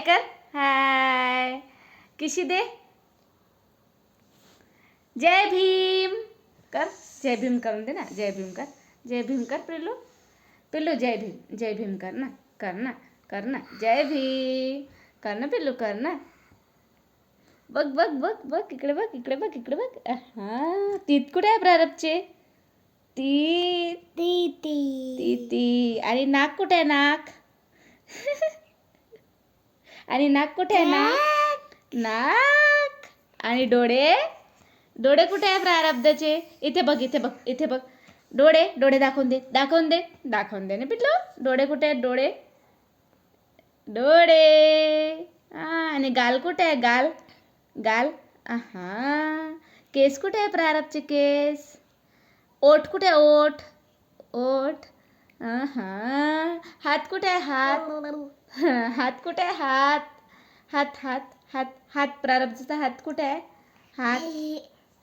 हाय कर हाय. किशी दे? जय भीम. कर. जय भीम करून दे ना. जय भीम कर. जय भीम कर पिल्लू. पिल्लू जय भीम. जय भीम कर ना. कर ना. कर ना. जय भीम. कर ना पिल्लू. कर ना. बघ बघ बघ बघ. इकडे बघ इकडे बघ इकडे बघ. हा. तीत कुठे आहे प्रारबचे ती ती ती ती ती आणि नाक कुठे आहे नाक? आणि नाक कुठे आहे नाक. नाक. आणि डोळे? डोळे कुठे आहे प्रारब्धाचे? इथे बघ इथे बघ इथे बघ. डोळे डोळे दाखवून दे दाखवून दे दाखवून दे. ना पिटलो? डोळे कुठे आहेत? डोळे? डोळे. आणि गाल कुठे आहे? गाल. गाल. हा केस कुठे आहे प्रारबचे केस? ओठ कुठे आहे? ओठ. ओठ. हा हात कुठे आहे? हात. हात कुठे आहे? हात. हात हात हात हात. प्रारब्धचा हात कुठे आहे? हात.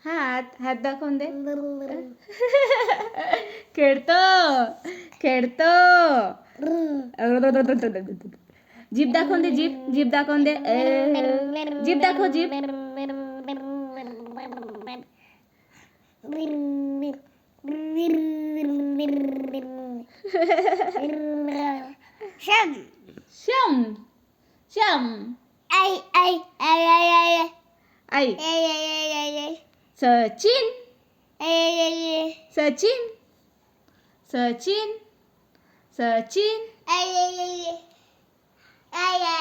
हात. हात दाखवून दे. खेळतो. खेळतो. जीप दाखवून दे जीप. जीप दाखवून दे. जीप दाखव jeep. Sham. Sham. Sham. Ai ai ai ai ai. Ai. Ai ai ai ai. Sechin. Ai ai ai. Sechin. Sechin. Sechin. Ai ai ai. Ai ya.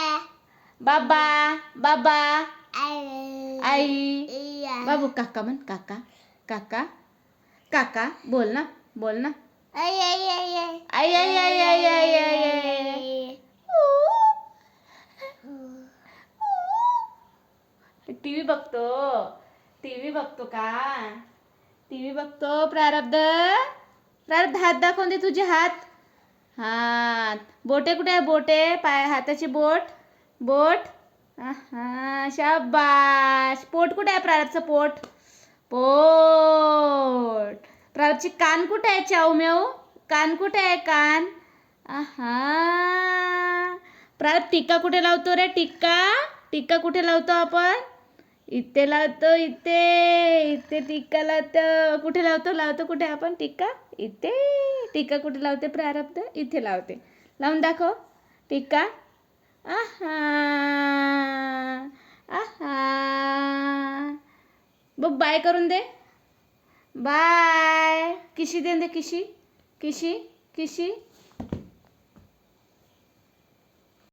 Baba, baba. Ai. Ai. Iya. Babu kakak men, kakak. Kakak. Kakak, bolna, bolna. Ay ay ay ay. Ay ay ay ay ay ay ay. ay. Uh. Uh. T V बघतो. T V बघतो का? T V बघतो. प्रारब्ध? प्रारब्ध हात दाखवून दे तुझे हात. हात. बोटे कुठे आहे बोटे. पाय हाताची बोट. बोट. हा शाबाश. पोट कुठे आहे प्रारब्धचं? पोट. पोट. प्रावची कान कुठे आहे चाऊमेऊ कान कुठे आहे कान? आहा. प्रारब्ध टिक्का कुठे लावतो रे टिक्का टिक्का कुठे लावतो आपण? इथे लावतो इथे. इथे टिक्का लावतो. कुठे लावतो? लावतो कुठे आपण? टिक्का इथे. टिक्का कुठे लावते प्रारब्ध? इथे लावते. लावून दाखव. टिक्का आहा. आहा. बघ बाय करून दे. বাই কৃষি দেন দে কৃষি কৃষি কৃষি